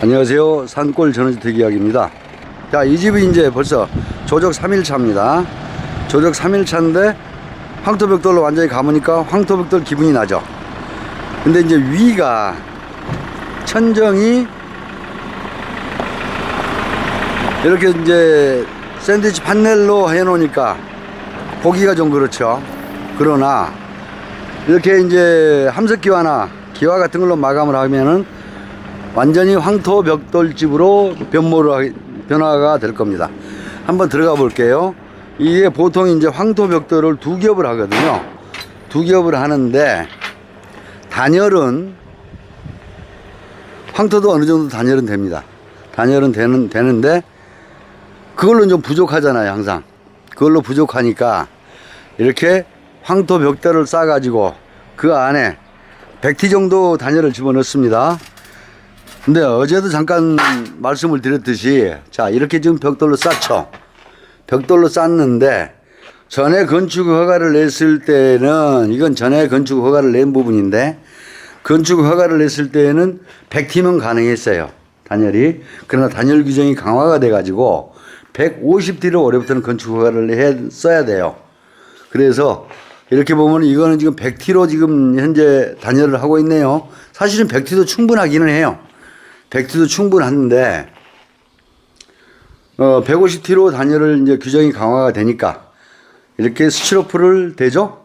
안녕하세요. 산골 전원주택 이야기입니다. 자, 이 집이 이제 벌써 조적 3일차입니다. 조적 3일차인데 황토벽돌로 완전히 감으니까 황토벽돌 기분이 나죠. 근데 이제 위가 천정이 이렇게 이제 샌드위치 판넬로 해 놓으니까 보기가 좀 그렇죠. 그러나 이렇게 이제 함석기와나 기와 같은 걸로 마감을 하면은 완전히 황토 벽돌집으로 변모를 변화가 될 겁니다. 한번 들어가 볼게요. 이게 보통 이제 황토 벽돌을 두 겹을 하거든요. 두 겹을 하는데 단열은 황토도 어느 정도 단열은 됩니다. 단열은 되는 되는데 그걸로 좀 부족하잖아요, 항상. 그걸로 부족하니까 이렇게 황토 벽돌을 싸 가지고 그 안에 100T 정도 단열을 집어넣습니다. 근데 어제도 잠깐 말씀을 드렸듯이 자 이렇게 지금 벽돌로 쌓죠. 벽돌로 쌓는데 전에 건축 허가를 냈을 때는 이건 전에 건축 허가를 낸 부분인데 건축 허가를 냈을 때에는 100T면 가능했어요. 단열이. 그러나 단열 규정이 강화가 돼 가지고 150T로 올해부터는 건축 허가를 해 써야 돼요. 그래서 이렇게 보면 이거는 지금 100T로 지금 현재 단열을 하고 있네요. 사실은 100T도 충분하기는 해요. 100T도 충분한데 어 150T로 단열을 이제 규정이 강화가 되니까 이렇게 스티로프를 대죠.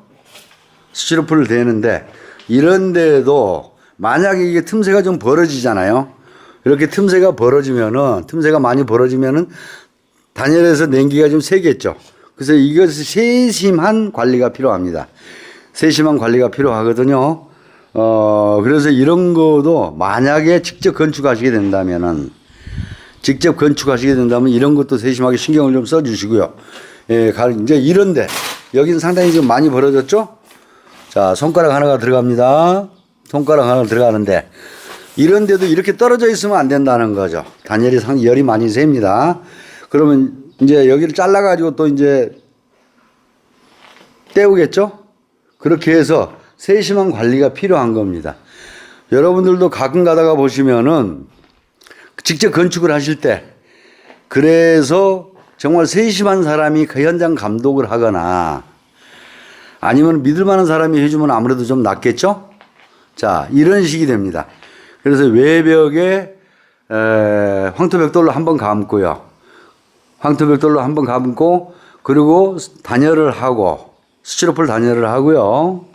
스티로프를 대는데 이런데도 만약에 이게 틈새가 좀 벌어지잖아요. 이렇게 틈새가 벌어지면은 틈새가 많이 벌어지면은 단열에서 냉기가 좀 세겠죠. 그래서 이것이 세심한 관리가 필요합니다. 세심한 관리가 필요하거든요. 어, 그래서 이런 거도 만약에 직접 건축하시게 된다면은 직접 건축하시게 된다면 이런 것도 세심하게 신경을 좀 써주시고요. 예, 가- 이제 이런데 여기는 상당히 좀 많이 벌어졌죠? 자, 손가락 하나가 들어갑니다. 손가락 하나 들어가는데 이런데도 이렇게 떨어져 있으면 안 된다는 거죠. 단열이 상 열이 많이 셉니다. 그러면 이제 여기를 잘라가지고 또 이제 떼우겠죠? 그렇게 해서 세심한 관리가 필요한 겁니다. 여러분들도 가끔 가다가 보시면은 직접 건축을 하실 때 그래서 정말 세심한 사람이 그 현장 감독을 하거나 아니면 믿을 만한 사람이 해주면 아무래도 좀 낫겠죠? 자, 이런 식이 됩니다. 그래서 외벽에 에, 황토벽돌로 한번 감고요. 황토벽돌로 한번 감고 그리고 단열을 하고 스티로폴 단열을 하고요.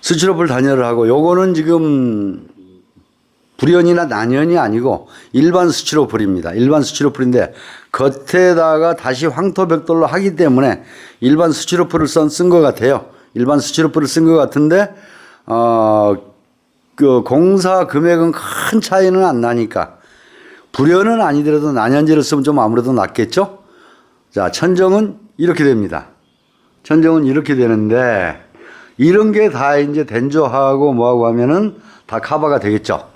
스티로폴 단열을 하고 요거는 지금 불연이나 난연이 아니고 일반 스티로폴입니다. 일반 스티로폴인데 겉에다가 다시 황토벽돌로 하기 때문에 일반 스티로폴을 쓴 것 같아요. 일반 스티로폴을 쓴 것 같은데 어, 그 공사 금액은 큰 차이는 안 나니까 불연은 아니더라도 난연제를 쓰면 좀 아무래도 낫겠죠? 자, 천정은 이렇게 됩니다. 천정은 이렇게 되는데 이런 게 다 이제 den조하고 뭐하고 하면은 다 커버가 되겠죠.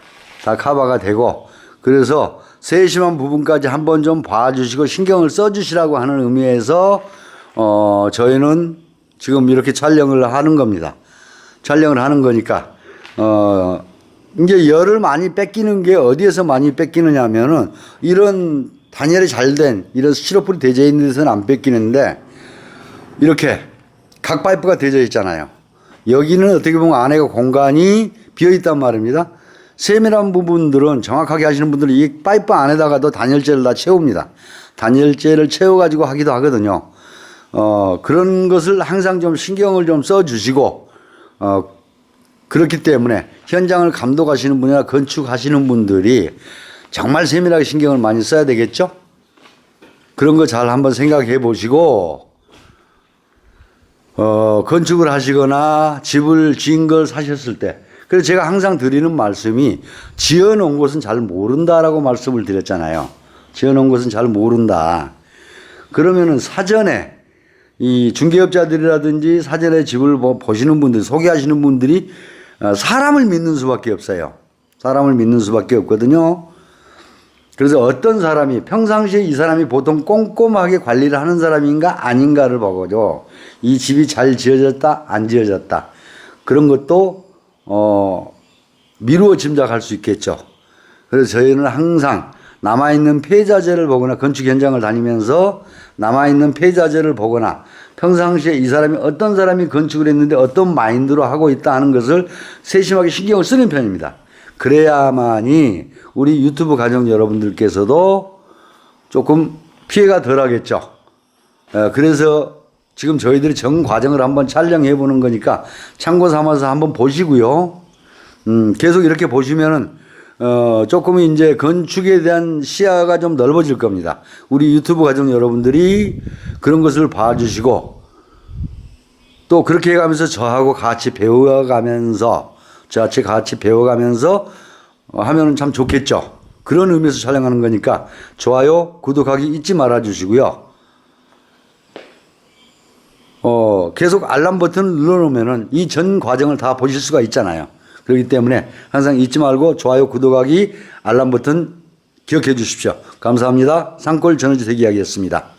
다 커버가 되고 그래서 세심한 부분까지 한번 좀 봐주시고 신경을 써주시라고 하는 의미에서 어 저희는 지금 이렇게 촬영을 하는 겁니다. 촬영을 하는 거니까 어 이제 열을 많이 뺏기는 게 어디에서 많이 뺏기느냐면은 이런 단열이 잘 된 이런 스티로폴이 되어 있는 데서는 안 뺏기는데 이렇게 각 파이프가 되어 있잖아요. 여기는 어떻게 보면 안에가 공간이 비어 있단 말입니다. 세밀한 부분들은 정확하게 하시는 분들은 이 파이프 안에다가도 단열재를 다 채웁니다. 단열재를 채워가지고 하기도 하거든요. 어, 그런 것을 항상 좀 신경을 좀 써주시고, 어, 그렇기 때문에 현장을 감독하시는 분이나 건축하시는 분들이 정말 세밀하게 신경을 많이 써야 되겠죠? 그런 거 잘 한번 생각해 보시고, 어, 건축을 하시거나 집을 지은 걸 사셨을 때, 그래서 제가 항상 드리는 말씀이 지어 놓은 곳은 잘 모른다라고 말씀을 드렸잖아요. 지어 놓은 곳은 잘 모른다. 그러면은 사전에 이 중개업자들이라든지 사전에 집을 뭐 보시는 분들, 소개하시는 분들이 어, 사람을 믿는 수밖에 없어요. 사람을 믿는 수밖에 없거든요. 그래서 어떤 사람이 평상시에 이 사람이 보통 꼼꼼하게 관리를 하는 사람인가 아닌가를 보고죠. 이 집이 잘 지어졌다, 안 지어졌다. 그런 것도, 어, 미루어 짐작할 수 있겠죠. 그래서 저희는 항상 남아있는 폐자재를 보거나 건축 현장을 다니면서 남아있는 폐자재를 보거나 평상시에 이 사람이 어떤 사람이 건축을 했는데 어떤 마인드로 하고 있다 하는 것을 세심하게 신경을 쓰는 편입니다. 그래야만이 우리 유튜브 가족 여러분들께서도 조금 피해가 덜 하겠죠. 어, 그래서 지금 저희들이 전 과정을 한번 촬영해 보는 거니까 참고 삼아서 한번 보시고요. 음, 계속 이렇게 보시면은 어, 조금 이제 건축에 대한 시야가 좀 넓어질 겁니다. 우리 유튜브 가족 여러분들이 그런 것을 봐주시고 또 그렇게 해가면서 저하고 같이 배워가면서 저 같이 같이 배워가면서 어, 하면은 참 좋겠죠. 그런 의미에서 촬영하는 거니까 좋아요, 구독하기 잊지 말아 주시고요. 어, 계속 알람 버튼을 눌러놓으면은 이 전 과정을 다 보실 수가 있잖아요. 그렇기 때문에 항상 잊지 말고 좋아요, 구독하기, 알람 버튼 기억해 주십시오. 감사합니다. 산골 전원주택 이야기였습니다.